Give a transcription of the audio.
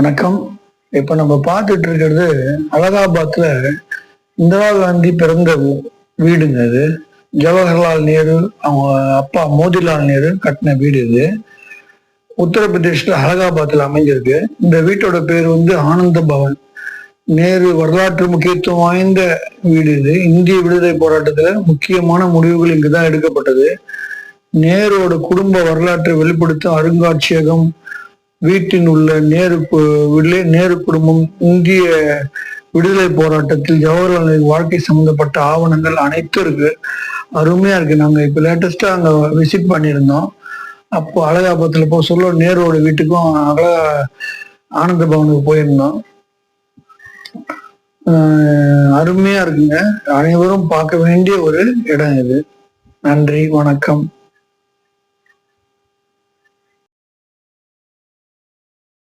வணக்கம். இப்ப நம்ம பார்த்துட்டு இருக்கிறது அலகாபாத்ல இந்திரா காந்தி பிறந்த வீடுங்க அது. ஜவஹர்லால் நேரு அவங்க அப்பா மோதிலால் நேரு கட்டின வீடு இது. உத்தரப்பிரதேஷ்ல அலகாபாத்ல அமைஞ்சிருக்கு. இந்த வீட்டோட பேர் வந்து ஆனந்த பவன். நேரு வரலாற்று முக்கியத்துவம் வாய்ந்த வீடு இது. இந்திய விடுதலை போராட்டத்துல முக்கியமான முடிவுகள் இங்குதான் எடுக்கப்பட்டது. நேருவோட குடும்ப வரலாற்றை வெளிப்படுத்தும் அருங்காட்சியகம் வீட்டின் உள்ள நேரு கு- உள்ளே நேரு குடும்பம் இந்திய விடுதலை போராட்டத்தில் ஜவஹர்லால் நேரு வாழ்க்கை சம்பந்தப்பட்ட ஆவணங்கள் அனைத்தும் இருக்கு. அருமையா இருக்கு. நாங்க இப்ப லேட்டஸ்டா அங்க விசிட் பண்ணியிருந்தோம். அப்போ அழகாபத்துல போ சொல்ல நேருவோட வீட்டுக்கும் அழகா ஆனந்த பவனுக்கு போயிருந்தோம். அருமையா இருக்குங்க. அனைவரும் பார்க்க வேண்டிய ஒரு இடம் இது. நன்றி வணக்கம்.